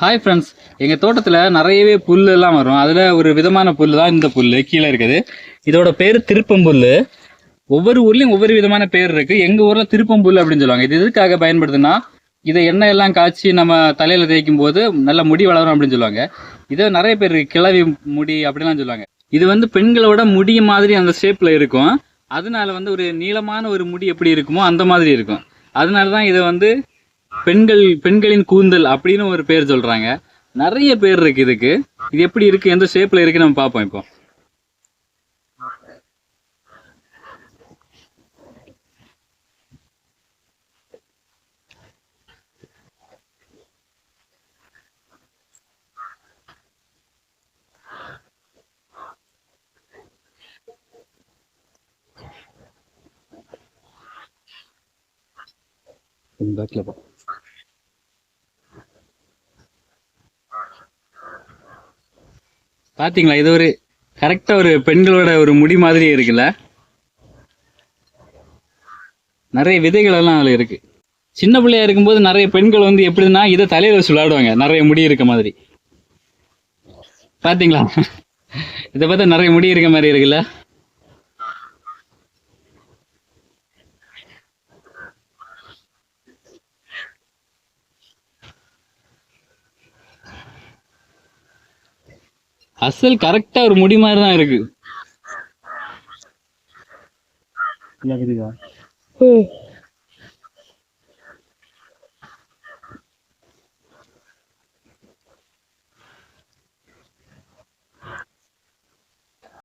Hi friends எங்கள் தோட்டத்தில் நிறையவே புல் எல்லாம் வரும். அதில் ஒரு விதமான புல் தான் இந்த புல் கீழே இருக்குது. இதோட பேர் திருப்பம்புல் ஒவ்வொரு ஊர்லேயும் ஒவ்வொரு விதமான பேர் இருக்குது எங்கள் ஊரில் திருப்பம்புல் அப்படின்னு சொல்லுவாங்க. இது எதுக்காக பயன்படுதுன்னா இதை எண்ணெய் எல்லாம் காய்ச்சி நம்ம தலையில் தேய்க்கும் போது நல்ல முடி வளரும் அப்படின்னு சொல்லுவாங்க. இதை நிறைய பேர் கிளவி முடி அப்படிலாம் சொல்லுவாங்க. இது வந்து பெண்களோட முடி மாதிரி அந்த ஷேப்பில் இருக்கும். அதனால வந்து ஒரு நீளமான ஒரு முடி எப்படி இருக்குமோ அந்த மாதிரி இருக்கும். அதனால தான் இதை வந்து பெண்கள் பெண்களின் கூந்தல் அப்படின்னு ஒரு பேர் சொல்றாங்க. நிறைய பேர் இருக்கு இதுக்கு. இது எப்படி இருக்கு? எந்த ஷேப்ல இருக்கு நம்ம பார்ப்போம் இப்போ. பேக்ல போ. பாத்தீங்களா இது ஒரு கரெக்டா ஒரு பெண்களோட ஒரு முடி மாதிரி இருக்குல்ல? நிறைய விதைகள் எல்லாம் அதுல இருக்கு. சின்ன பிள்ளையா இருக்கும்போது நிறைய பெண்கள் வந்து எப்படின்னா இதை தலையில வச்சு விளையாடுவாங்க. நிறைய முடி இருக்க மாதிரி. பாத்தீங்களா? இதை பார்த்தா நிறைய முடி இருக்க மாதிரி இருக்குல்ல? அசல் கரெக்டா ஒரு முடி மாதிரி தான் இருக்கு